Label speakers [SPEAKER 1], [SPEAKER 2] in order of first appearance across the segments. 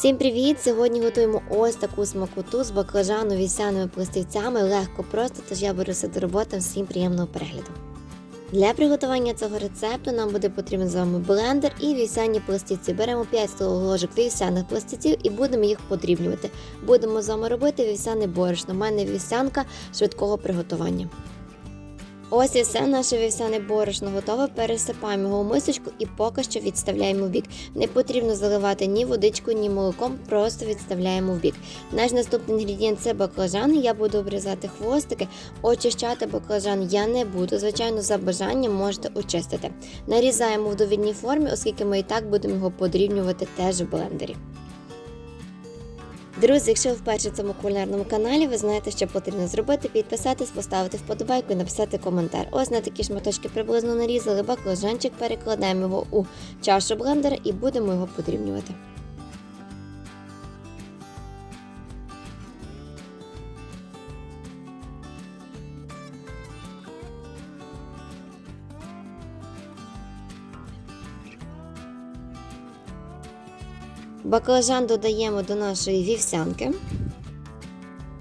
[SPEAKER 1] Всім привіт! Сьогодні готуємо ось таку смакоту з баклажану вісяними пластівцями. Легко просто, тож я беруся до роботи. Всім приємного перегляду. Для приготування цього рецепту нам буде потрібен з вами блендер і вівсяні пластівці. Беремо 5 столових ложок вівсяних пластівців і будемо їх подрібнювати. Будемо з вами робити вівсяне борошно. У мене вівсянка швидкого приготування. Ось і все наше вівсяне борошно готове. Пересипаємо його у мисочку і поки що відставляємо в бік. Не потрібно заливати ні водичку, ні молоком, просто відставляємо в бік. Наш наступний інгредієнт це баклажани. Я буду обрізати хвостики. Очищати баклажан я не буду. Звичайно, за бажанням можете очистити. Нарізаємо в довільній формі, оскільки ми і так будемо його подрібнювати теж в блендері. Друзі, якщо ви вперше в цьому кулінарному каналі, ви знаєте, що потрібно зробити: підписатись, поставити вподобайку і написати коментар. Ось на такі шматочки приблизно нарізали баклажанчик, перекладаємо його у чашу блендера і будемо його подрібнювати. Баклажан додаємо до нашої вівсянки.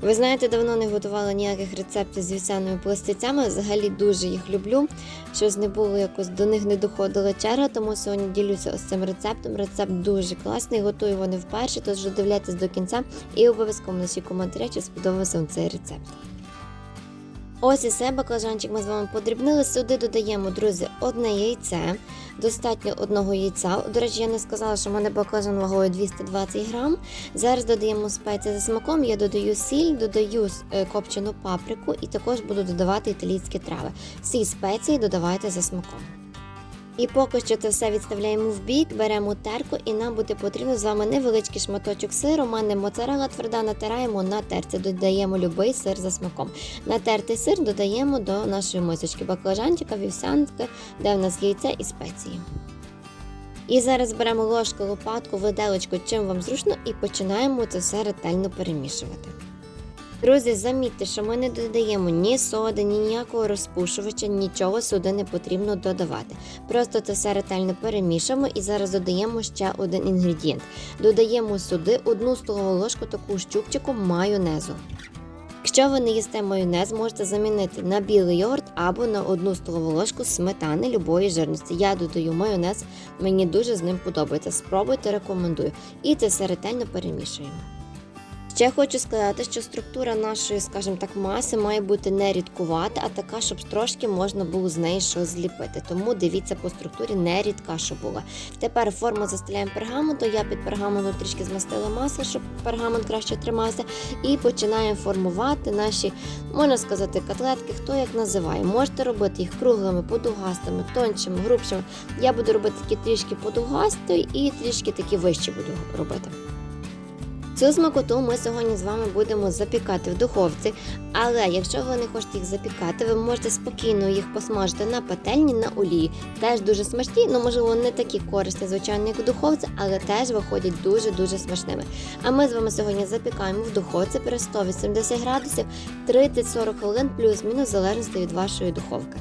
[SPEAKER 1] Ви знаєте, давно не готувала ніяких рецептів з вівсяними пластицями. Взагалі дуже їх люблю. Щось не було якось до них не доходила черга, тому сьогодні ділюся ось цим рецептом. Рецепт дуже класний, готую його не вперше, тож додивляйтесь до кінця і обов'язково наші коментарі, чи сподобався вам цей рецепт. Ось і все, баклажанчик ми з вами подрібнили. Сюди додаємо, друзі, одне яйце. Достатньо одного яйця. До речі, я не сказала, що в мене баклажан вагою 220 грам. Зараз додаємо спеції за смаком. Я додаю сіль, додаю е, копчену паприку і також буду додавати італійські трави. Всі спеції додавайте за смаком. І поки що це все відставляємо в бік, беремо терку, і нам буде потрібно з вами невеличкий шматочок сиру. Мене моцарела тверда натираємо на терці. Додаємо любий сир за смаком. Натертий сир додаємо до нашої мисочки баклажанчика, вівсянки, де в нас яйця і спеції. І зараз беремо ложку, лопатку, виделочку, чим вам зручно, і починаємо це все ретельно перемішувати. Друзі, замітьте, що ми не додаємо ні соди, ні ніякого розпушувача, нічого сюди не потрібно додавати. Просто це все ретельно перемішуємо і зараз додаємо ще один інгредієнт. Додаємо сюди одну столову ложку таку щупчику майонезу. Якщо ви не їсте майонез, можете замінити на білий йогурт або на одну столову ложку сметани любої жирності. Я додаю майонез, мені дуже з ним подобається. Спробуйте, рекомендую. І це все ретельно перемішуємо. Ще хочу сказати, що структура нашої, скажімо так, маси має бути не рідкувата, а така, щоб трошки можна було з неї щось зліпити. Тому дивіться по структурі не рідка, що була. Тепер форму застеляємо пергаментом. Я під пергаментом трішки змастила масло, щоб пергамент краще тримався. І починаємо формувати наші, можна сказати, котлетки, хто як називає. Можете робити їх круглими, подугастими, тоншими, грубшими. Я буду робити такі трішки подугасті і трішки такі вищі буду робити. Цю смакоту ми сьогодні з вами будемо запікати в духовці, але якщо ви не хочете їх запікати, ви можете спокійно їх посмажити на пательні на олії. Теж дуже смачні, ну можливо не такі корисні, звичайно, як в духовці, але теж виходять дуже-дуже смачними. А ми з вами сьогодні запікаємо в духовці при 180 градусів 30-40 хвилин, плюс-мінус в залежності від вашої духовки.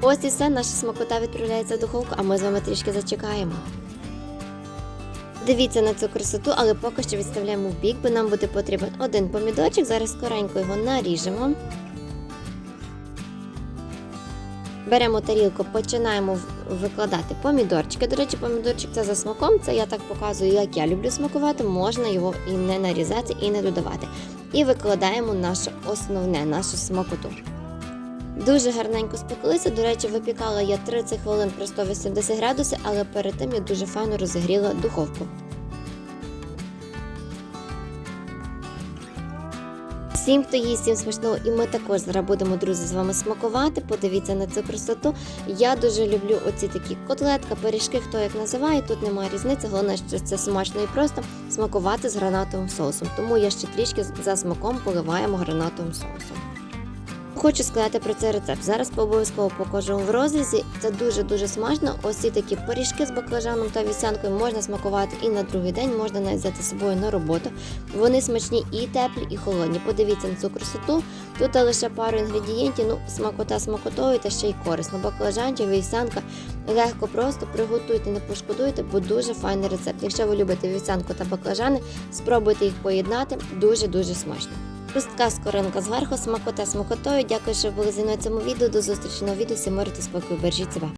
[SPEAKER 1] Ось і все, наша смакота відправляється в духовку, а ми з вами трішки зачекаємо. Дивіться на цю красоту, але поки що відставляємо в бік, бо нам буде потрібен один помідорчик. Зараз скоренько його наріжемо. Беремо тарілку, починаємо викладати помідорчики. До речі, помідорчик це за смаком. Це я так показую, як я люблю смакувати. Можна його і не нарізати, і не додавати. І викладаємо наше основне, нашу смакоту. Дуже гарненько спеклися. До речі, випікала я 30 хвилин при 180 градусів, але перед тим я дуже файно розігріла духовку. Всім, хто їсть, всім смачного, і ми також зараз будемо, друзі, з вами смакувати. Подивіться на цю красоту. Я дуже люблю оці такі котлетка, пиріжки, хто як називає. Тут немає різниці. Головне, що це смачно і просто смакувати з гранатовим соусом. Тому я ще трішки за смаком поливаємо гранатовим соусом. Хочу сказати про цей рецепт. Зараз обов'язково покажу в розрізі. Це дуже-дуже смачно. Ось ці такі пиріжки з баклажаном та вівсянкою можна смакувати і на другий день, можна навіть взяти з собою на роботу. Вони смачні і теплі, і холодні. Подивіться на цю красоту. Тут лише пару інгредієнтів, ну смакота смакотою та ще й корисно. Баклажанчик, вівсянка. Легко просто приготуйте, не пошкодуйте, бо дуже файний рецепт. Якщо ви любите вівсянку та баклажани, спробуйте їх поєднати. Дуже-дуже смачно. Хрустка скоринка зверху, смакота смакотою. Дякую, що були зі мною цьому відео. До зустрічі на відео. Всі миру спокою. Бережіть себе.